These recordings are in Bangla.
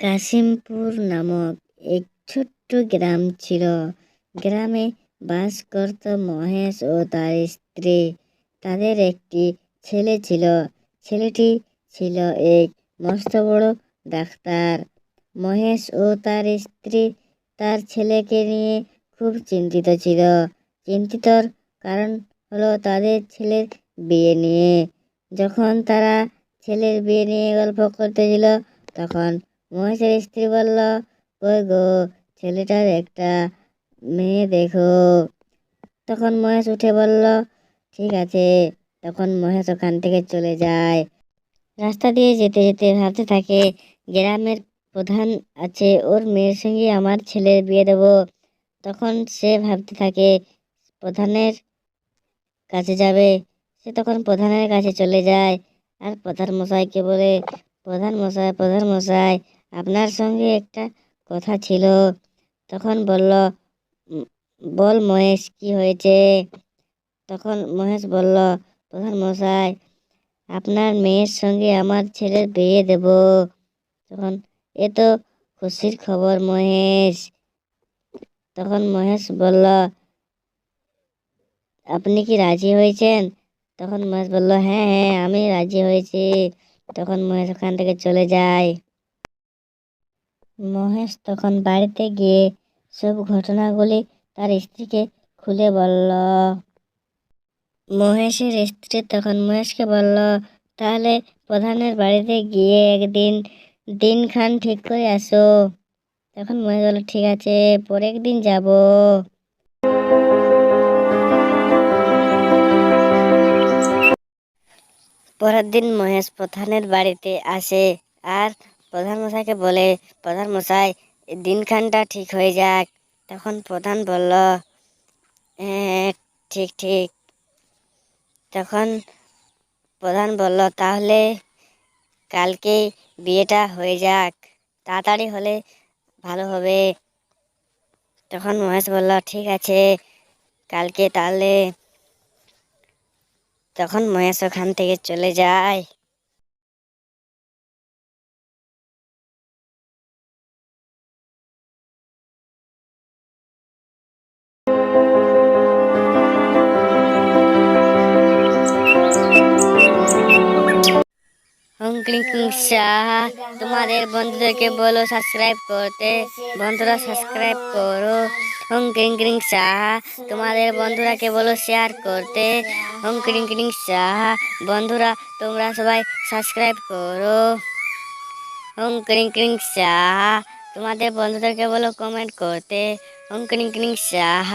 কাশিমপুর নামক এক ছোট্ট গ্রাম ছিল। গ্রামে বাস করত মহেশ ও তার স্ত্রী। তাদের একটি ছেলে ছিল। ছেলেটি ছিল এক মস্ত বড় ডাক্তার। মহেশ ও তার স্ত্রী তার ছেলেকে নিয়ে খুব চিন্তিত ছিল। চিন্তিতর কারণ হলো তাদের ছেলের বিয়ে নিয়ে। যখন তারা ছেলের বিয়ে নিয়ে গল্প করতেছিল তখন মহেশের স্ত্রী বলল, কই গো, ছেলেটার একটা মেয়ে দেখো। তখন মহেশ উঠে বলল, ঠিক আছে। তখন মহেশ ওখান থেকে চলে যায়। রাস্তা দিয়ে যেতে যেতে ভাবতে থাকে, গ্রামের প্রধান আছে, ওর মেয়ের সঙ্গে আমার ছেলের বিয়ে দেব। তখন সে ভাবতে থাকে, প্রধানের কাছে যাবে। সে তখন প্রধানের কাছে চলে যায়। আর প্রধান মশাইকে বলে প্রধান মশাই প্রধান মশাই আপনার সঙ্গে একটা কথা ছিল। তখন বলল বল মহেশ, কি হয়েছে? তখন মহেশ বলল, প্রধান মশাই, আপনার মেয়ের সঙ্গে আমার ছেলের বিয়ে দেব। তখন, এ তো খুশির খবর মহেশ। তখন মহেশ বলল, আপনি কি রাজি হয়েছেন? তখন মহেশ বলল হ্যাঁ হ্যাঁ আমি রাজি হয়েছি। তখন মহেশ ওখান থেকে চলে যায়। মহেশ তখন বাড়িতে গিয়ে সব ঘটনাগুলি তার স্ত্রীকে খুলে বলল। মহেশের স্ত্রী তখন মহেশকে বলল, তাহলে প্রধানের বাড়িতে গিয়ে একদিন দিনখান ঠিক করে আসো। তখন মহেশ বলল, ঠিক আছে, পরের দিন যাব। পরের দিন মহেশ প্রধানের বাড়িতে আসে। আর প্রধান মশাইকে বলে, প্রধান মশাই, দিনখানটা ঠিক হয়ে যাক। তখন প্রধান বলল হ্যাঁ ঠিক ঠিক। তখন প্রধান বলল, তাহলে কালকে বিয়েটা হয়ে যাক। তাড়াতাড়ি হলে ভালো হবে। তখন মহেশ বলল, ঠিক আছে, কালকে তাহলে। তখন মহেশ ওখান থেকে চলে যায়। হুম ক্লিং ক্লিং সাহা। তোমাদের বন্ধুদেরকে বলো সাবস্ক্রাইব করতে। বন্ধুরা সাবস্ক্রাইব করো। হুম ক্লিং সাহা। তোমাদের বন্ধুরাকে বলো শেয়ার করতে। হুম ক্লিং সাহা। বন্ধুরা, তোমরা সবাই সাবস্ক্রাইব করো। হুম ক্লিং সাহা। তোমাদের বন্ধুদেরকে বলো কমেন্ট করতে। হুম ক্লিং, সাহা।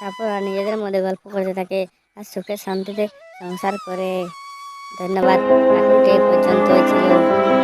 তারপর নিজেদের মধ্যে গল্প করতে থাকে আর সুখে শান্তিতে সংসার করে। ধন্যবাদ। পর্যন্তই। ছিল